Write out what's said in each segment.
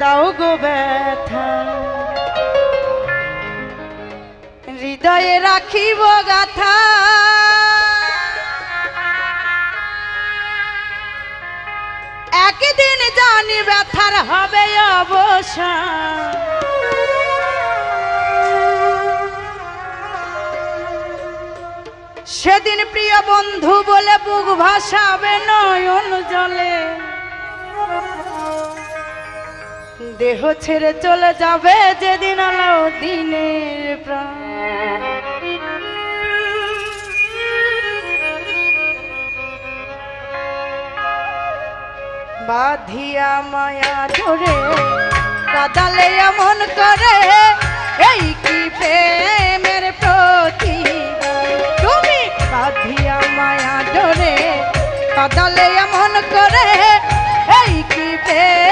দাও গো ব্যথা। হৃদয়ে রাখিব গাথা। একদিন জানি ব্যথার হবে অবসান। সেদিন প্রিয় বন্ধু বলে বুক ভাসাবে নয়ন জলে। দেহ ছেড়ে চলে যাবে যেদিন দিনের প্রাণ। বাধিয়া মায়া ধরে কাদালে এমন করে, এই কি প্রেমের প্রতি তুমি বাধিয়া মায়া ধরে কাদালে এমন করে, এই কি প্রেমের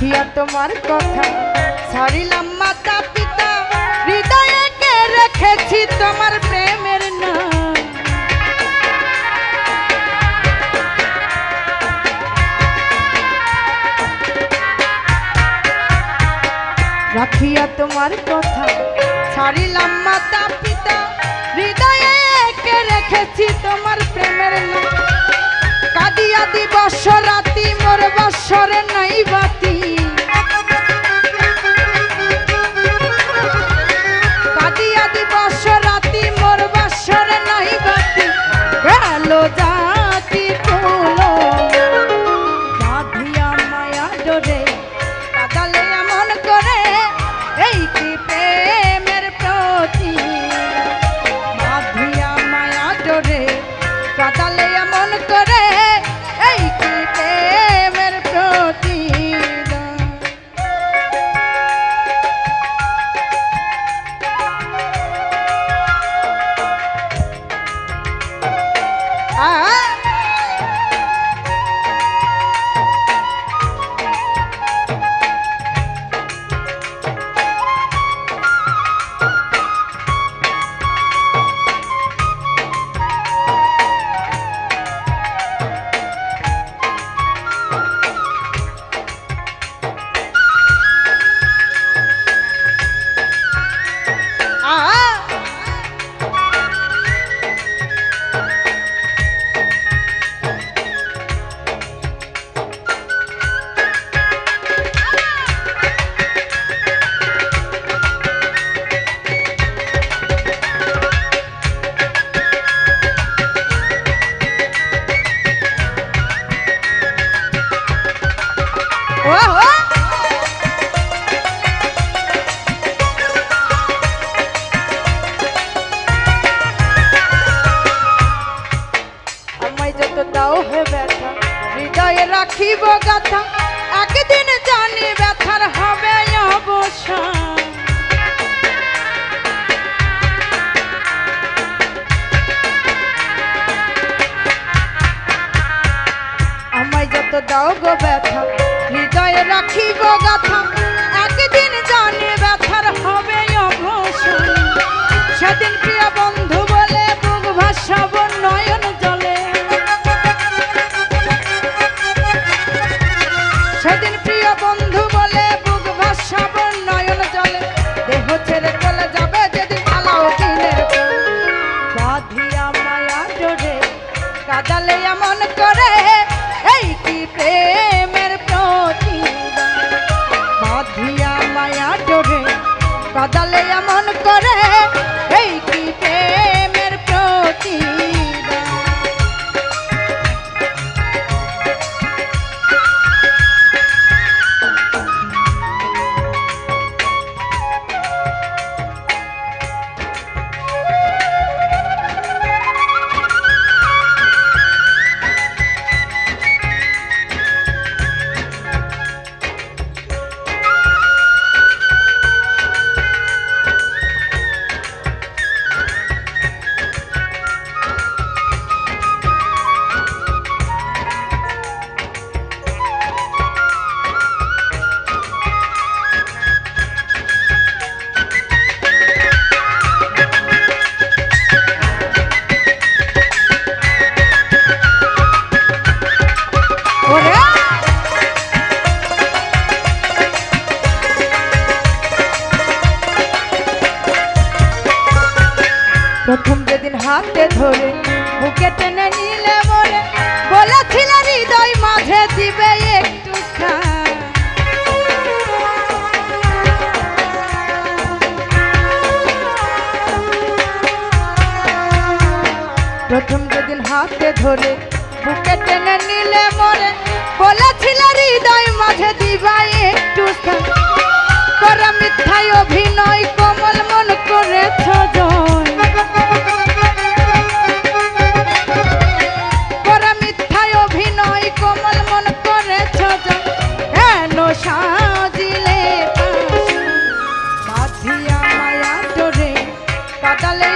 রাখিয়া তোমার কথা। ছাড়িলাম মাতা পিতা, হৃদয়ে কে রেখেছি তোমার প্রেমের নাম। রাখিয়া তোমার কথা, ছাড়িলাম মাতা পিতা, হৃদয়ে কে রেখেছি তোমার প্রেমের নাম। কাদিয়া দিবস রাতি, মোর বৎসরে এই রাখিব গাথা। একদিন জানি ব্যথার হবে অবসান আমায় যত দাও গো ব্যথা, হৃদয়ে রাখিব গাথা। What Oh, yeah. Dale